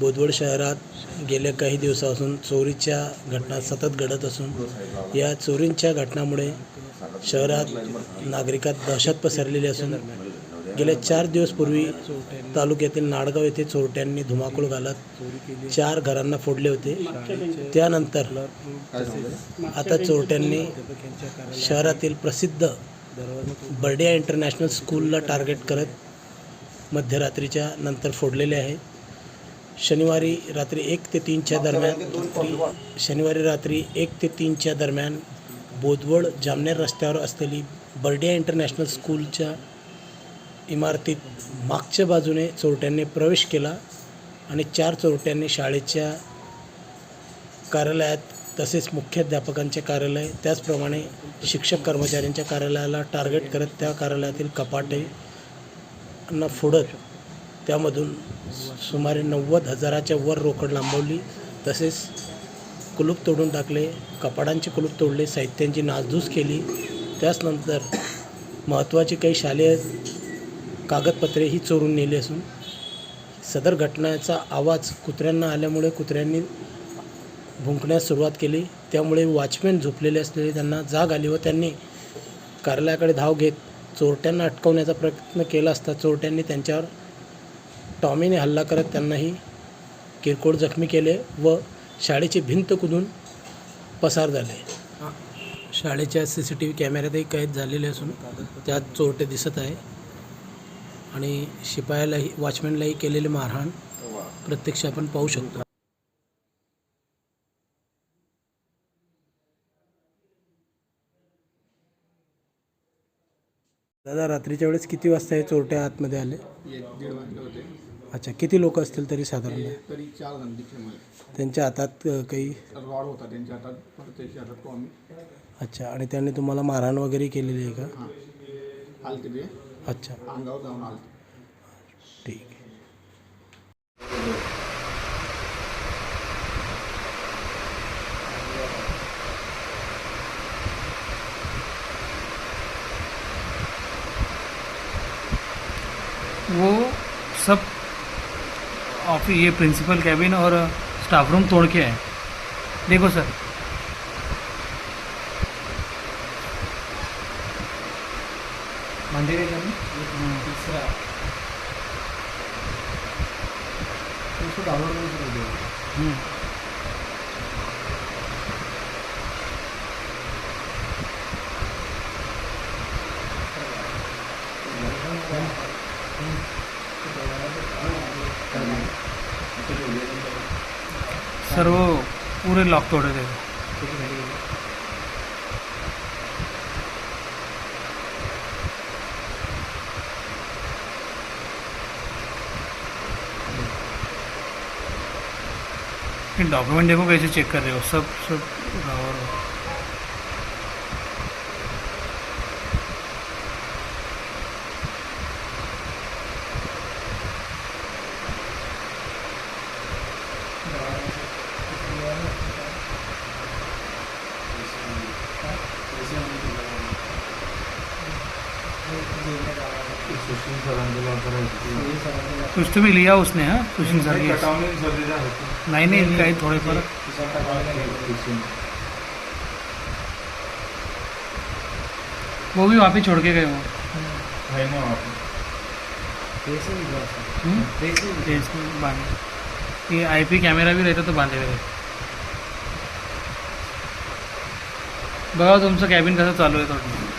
बोदवड शहरात गेल्या काही दिवसापासून चोरीच्या घटना सतत घडत असून या चोरींच्या घटनामुळे शहरात नागरिकात दहशत पसरलेली असून गेल्या चार दिवसपूर्वी तालुक्यातील नाडगाव येथे चोरट्यांनी धुमाकूळ घालत चार घरांना फोडले होते. त्यानंतर आता चोरट्यांनी शहरातील प्रसिद्ध बर्डिया इंटरनॅशनल स्कूलला टार्गेट करत मध्यरात्रीच्या नंतर फोडलेले आहे. शनिवारी रात्री एक ते तीनच्या दरम्यान शनिवारी रात्री एक ते तीनच्या दरम्यान बोदवड जामनेर रस्त्यावर असलेली बर्डिया इंटरनॅशनल स्कूलच्या इमारतीत मागच्या बाजूने चोरट्यांनी प्रवेश केला आणि चार चोरट्यांनी शाळेच्या कार्यालयात तसेच मुख्याध्यापकांचे कार्यालय त्याचप्रमाणे शिक्षक कर्मचाऱ्यांच्या कार्यालयाला टार्गेट करत त्या कार्यालयातील कपाटे ना फोडत त्यामधून सुमारे नव्वद हजाराच्या वर रोकड लांबवली. तसेच कुलूप तोडून टाकले कपाडांचे कुलूप तोडले साहित्यांची नासधूस केली. त्याचनंतर महत्त्वाची काही शालेय कागदपत्रे ही चोरून नेली असून सदर घटनेचा आवाज कुत्र्यांना आल्यामुळे कुत्र्यांनी भुंकण्यास सुरुवात केली. त्यामुळे वॉचमॅन झोपलेले असलेले त्यांना जाग आली व त्यांनी कार्यालयाकडे धाव घेत चोरट्यांना अटकवण्याचा प्रयत्न केला असता चोरट्यांनी त्यांच्यावर टॉमीने हल्ला करत त्यांनाही किरकोळ जखमी केले व शाळेची भिंत कुदून पसार झाले. शाळेच्या सी सी टी व्ही कॅमेऱ्यातही कैद झालेले असून त्यात चोरटे दिसत आहे. आणि शिपायालाही वॉचमॅनलाही केलेले मारहाण प्रत्यक्ष आपण पाहू शकतो. दादा रात्रीच्या वेळेस किती वाजता हे चोरटे आतमध्ये आले? एक दीड वाजले होते. अच्छा किती लोक असतील तरी साधारण? तरी चार जण दिसले मला. त्यांच्या हातात अ, काही? रॉड होता त्यांच्या हातात परत त्याच्या हातात तो आम्ही अच्छा आणि त्यांनी तुम्हाला मारहाण वगैरे केलेली आहे का? हां. आलते ते. अच्छा. अंगावर जाऊन आलते. ठीक आहे. वो सब ऑफ़िस ये प्रिंसिपल कैबिन और स्टाफ रूम तोड़ के आए। देखो सर। मंदिर तीसरा। हम्म. सर वो पूरे लॉक तोड़े थे डॉक्यूमेंट देखो कैसे चेक कर रहे हो सब सब और कुछ तो भी लिया उसने हाँ? सुशील सर नहीं नहीं काही थोडेफार वो भी वहाँ पे छोड़ के गए वो हम्म? ये आईपी कैमरा भी रहता तो बांधे हुए बघा तुमचं कॅबिन कसं चालू आहे थोडं